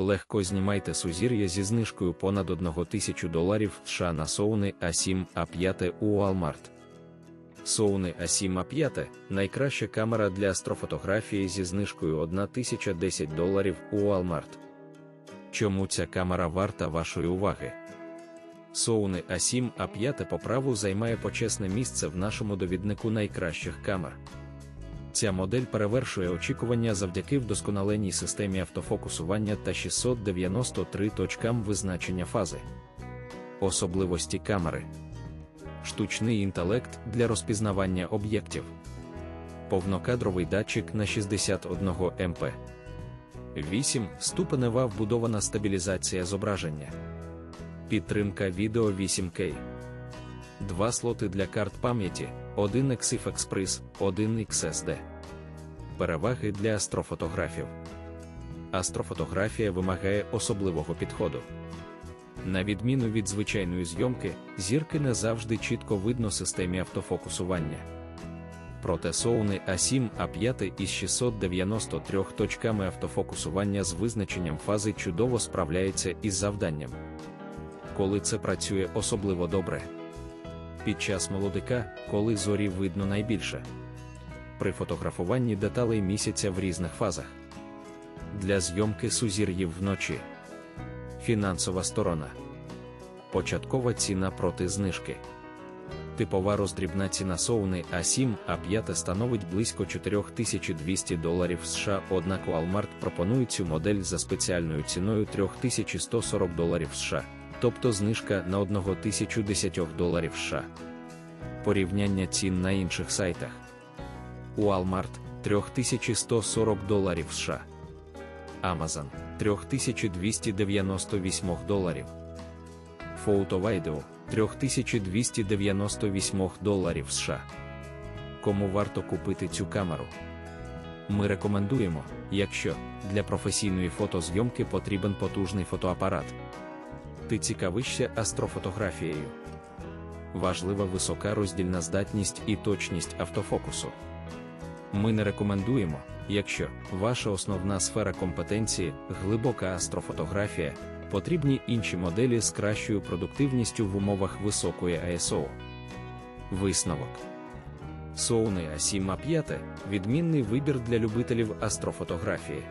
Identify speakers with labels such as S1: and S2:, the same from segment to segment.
S1: Легко знімайте сузір'я зі знижкою понад 1000 доларів США на Sony A7 A5 у Walmart. Sony A7 A5 найкраща камера для астрофотографії зі знижкою 1010 доларів у Walmart. Чому ця камера варта вашої уваги? Sony A7 A5 по праву займає почесне місце в нашому довіднику найкращих камер. Ця модель перевершує очікування завдяки вдосконаленій системі автофокусування та 693 точкам визначення фази. Особливості камери. Штучний інтелект для розпізнавання об'єктів. Повнокадровий датчик на 61 МП. 8. Ступенева вбудована стабілізація зображення. Підтримка відео 8К. Два слоти для карт пам'яті, один XIF Express, один XSD. Переваги для астрофотографів. Астрофотографія вимагає особливого підходу. На відміну від звичайної зйомки, зірки не завжди чітко видно системі автофокусування. Проте Sony A7 A5 із 693 точками автофокусування з визначенням фази чудово справляється із завданням. Коли це працює особливо добре. Під час молодика, коли зорі видно найбільше. При фотографуванні деталей місяця в різних фазах. Для зйомки сузір'їв вночі. Фінансова сторона. Початкова ціна проти знижки. Типова роздрібна ціна Sony A7 A5 становить близько 4200 доларів США, однак Walmart пропонує цю модель за спеціальною ціною 3140 доларів США, тобто знижка на 1010 доларів США. Порівняння цін на інших сайтах. Walmart 3140 доларів США. Amazon 3298 доларів. Фотовайдео 3298 доларів США. Кому варто купити цю камеру? Ми рекомендуємо, якщо для професійної фотозйомки потрібен потужний фотоапарат. Ти цікавишся астрофотографією. Важлива висока роздільна здатність і точність автофокусу. Ми не рекомендуємо, якщо ваша основна сфера компетенції глибока астрофотографія, потрібні інші моделі з кращою продуктивністю в умовах високої ISO. Висновок Sony A7 A5 відмінний вибір для любителів астрофотографії.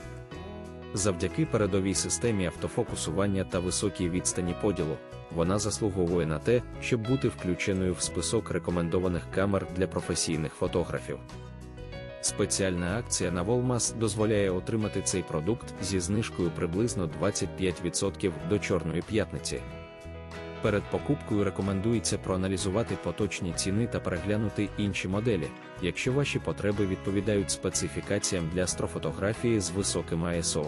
S1: Завдяки передовій системі автофокусування та високій відстані поділу, вона заслуговує на те, щоб бути включеною в список рекомендованих камер для професійних фотографів. Спеціальна акція на Волмас дозволяє отримати цей продукт зі знижкою приблизно 25% до Чорної п'ятниці. Перед покупкою рекомендується проаналізувати поточні ціни та переглянути інші моделі, якщо ваші потреби відповідають специфікаціям для астрофотографії з високим ISO.